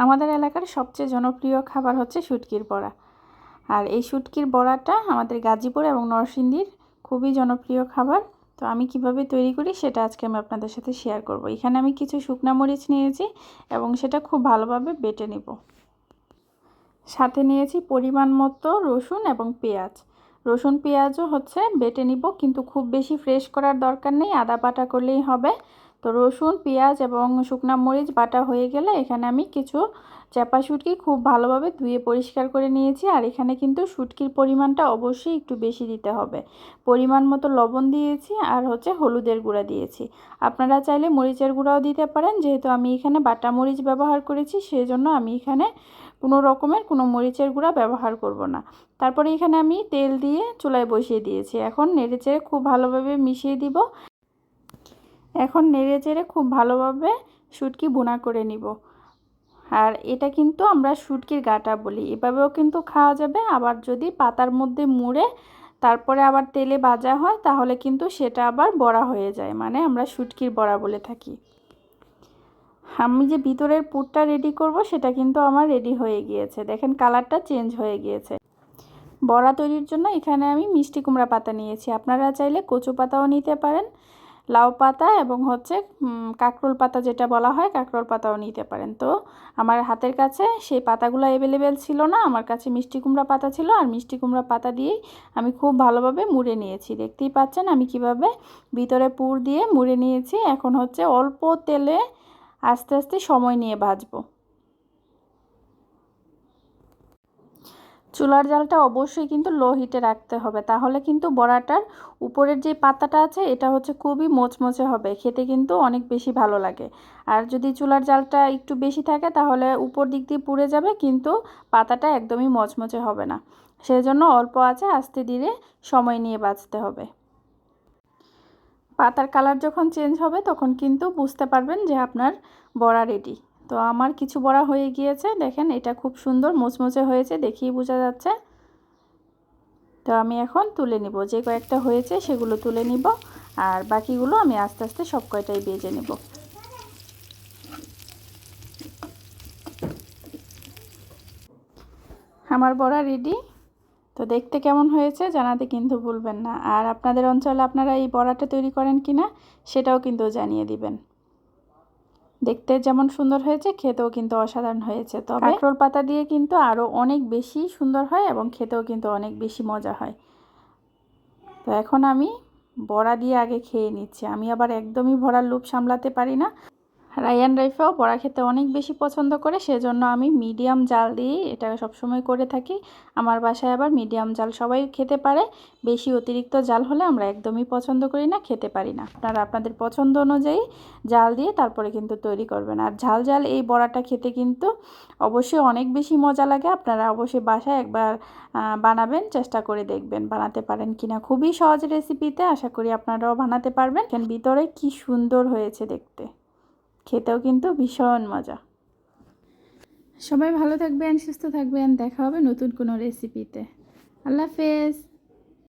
আমাদের এলাকার সবচেয়ে জনপ্রিয় খাবার হচ্ছে শুটকির বড়া। আর এই শুটকির বড়াটা আমাদের গাজীপুর এবং নরসিংদীর খুবই জনপ্রিয় খাবার। তো আমি কীভাবে তৈরি করি সেটা আজকে আমি আপনাদের সাথে শেয়ার করব। এখানে আমি কিছু শুকনা মরিচ নিয়েছি এবং সেটা খুব ভালোভাবে বেটে নেব। সাথে নিয়েছি পরিমাণ মতো রসুন এবং পেঁয়াজ। রসুন, পেঁয়াজও হচ্ছে বেটে নিব, কিন্তু খুব বেশি ফ্রেশ করার দরকার নেই। আদা বাটা করলেই হবে। তো রসুন, পেঁয়াজ এবং শুকনা মরিচ বাটা হয়ে গেলে এখানে আমি কিছু চাপা শুটকি খুব ভালোভাবে ধুয়ে পরিষ্কার করে নিয়েছি। আর এখানে কিন্তু শুটকির পরিমাণটা অবশ্যই একটু বেশি দিতে হবে। পরিমাণ মতো লবণ দিয়েছি আর হচ্ছে হলুদের গুঁড়া দিয়েছি। আপনারা চাইলে মরিচের গুঁড়াও দিতে পারেন। যেহেতু আমি এখানে বাটা মরিচ ব্যবহার করেছি সেই জন্য আমি এখানে কোনো রকমের কোনো মরিচের গুঁড়া ব্যবহার করব না। তারপরে এখানে আমি তেল দিয়ে চুলায় বসিয়ে দিয়েছি। এখন নেড়ে চেড়ে খুব ভালোভাবে মিশিয়ে দিব। এখন নেড়ে চেড়ে খুব ভালোভাবে শুটকি বোনা করে নিব। আর এটা কিন্তু আমরা শুটকির গাটা বলি। এভাবেও কিন্তু খাওয়া যাবে। আবার যদি পাতার মধ্যে মুড়ে তারপরে আবার তেলে ভাজা হয়, তাহলে কিন্তু সেটা আবার বড়া হয়ে যায়। মানে আমরা শুটকির বড়া বলে থাকি। আমি যে ভিতরের পুরটা রেডি করব, সেটা কিন্তু আমার রেডি হয়ে গিয়েছে। দেখেন কালারটা চেঞ্জ হয়ে গিয়েছে। বড়া তৈরির জন্য এখানে আমি মিষ্টি কুমড়া পাতা নিয়েছি। আপনারা চাইলে কচু পাতাও নিতে পারেন। লাউ পাতা এবং হচ্ছে কাঁকরোল পাতা যেটা বলা হয়, কাঁকরোল পাতাও নিতে পারেন। তো আমার হাতের কাছে সেই পাতাগুলো অ্যাভেলেবেল ছিল না। আমার কাছে মিষ্টি কুমড়া পাতা ছিল আর মিষ্টি কুমড়া পাতা দিয়েই আমি খুব ভালোভাবে মুড়ে নিয়েছি। দেখতেই পাচ্ছেন আমি কীভাবে ভিতরে পুর দিয়ে মুড়ে নিয়েছি। এখন হচ্ছে অল্প তেলে আস্তে আস্তে সময় নিয়ে ভাজবো। চুলার জালটা অবশ্যই কিন্তু লো হিটে রাখতে হবে। তাহলে কিন্তু বড়াটার উপরের যে পাতাটা আছে, এটা হচ্ছে খুবই মোচমোচে হবে। খেতে কিন্তু অনেক বেশি ভালো লাগে। আর যদি চুলার জালটা একটু বেশি থাকে, তাহলে উপর দিক দিয়ে পুড়ে যাবে, কিন্তু পাতাটা একদমই মচমচে হবে না। সেই জন্য অল্প আছে, আস্তে ধীরে সময় নিয়ে বাঁচতে হবে। পাতার কালার যখন চেঞ্জ হবে, তখন কিন্তু বুঝতে পারবেন যে আপনার বড়া রেডি তো আমার কিছু বড়া হয়ে গিয়েছে, দেখেন এটা খুব সুন্দর মোচমোচে হয়েছে দেখিয়ে বোঝা যাচ্ছে। তো আমি এখন তুলে নিব, যে কয়েকটা হয়েছে সেগুলো তুলে নিব, আর বাকিগুলো আমি আস্তে আস্তে সব কয়টাই বেজে নেব। আমার বড়া রেডি তো দেখতে কেমন হয়েছে জানাতে কিন্তু ভুলবেন না, আর আপনাদের অঞ্চলে আপনারা এই বড়াটা তৈরি করেন কি না সেটাও কিন্তু জানিয়ে দিবেন। দেখতে যেমন সুন্দর হয়েছে, খেতেও কিন্তু অসাধারণ হয়েছে। তবে কাঁকরোল পাতা দিয়ে কিন্তু আরও অনেক বেশি সুন্দর হয় এবং খেতেও কিন্তু অনেক বেশি মজা হয়। তো এখন আমি বড়া দিয়ে আগে খেয়ে নিচ্ছি। আমি আবার একদমই ভরার লুপ সামলাতে পারি না। রায়ান রাইফাও বড়া খেতে অনেক বেশি পছন্দ করে, সেজন্য আমি মিডিয়াম জাল দিয়ে এটা সবসময় করে থাকি। আমার বাসায় আবার মিডিয়াম জাল সবাই খেতে পারে, বেশি অতিরিক্ত জাল হলে আমরা একদমই পছন্দ করি না, খেতে পারি না। আপনারা আপনাদের পছন্দ অনুযায়ী জাল দিয়ে তারপরে কিন্তু তৈরি করবেন। আর ঝাল ঝাল এই বড়াটা খেতে কিন্তু অবশ্যই অনেক বেশি মজা লাগে, আপনারা অবশ্যই বাসায় একবার বানাবেন, চেষ্টা করে দেখবেন বানাতে পারেন কিনা। খুবই সহজ রেসিপিতে আশা করি আপনারাও বানাতে পারবেন। ভিতরে কি সুন্দর হয়েছে দেখতে। খেতেও কিন্তু ভীষণ মজা। সবাই ভালো থাকবেন, সুস্থ থাকবেন, দেখা হবে নতুন কোনো রেসিপিতে আল্লাহ হাফেজ।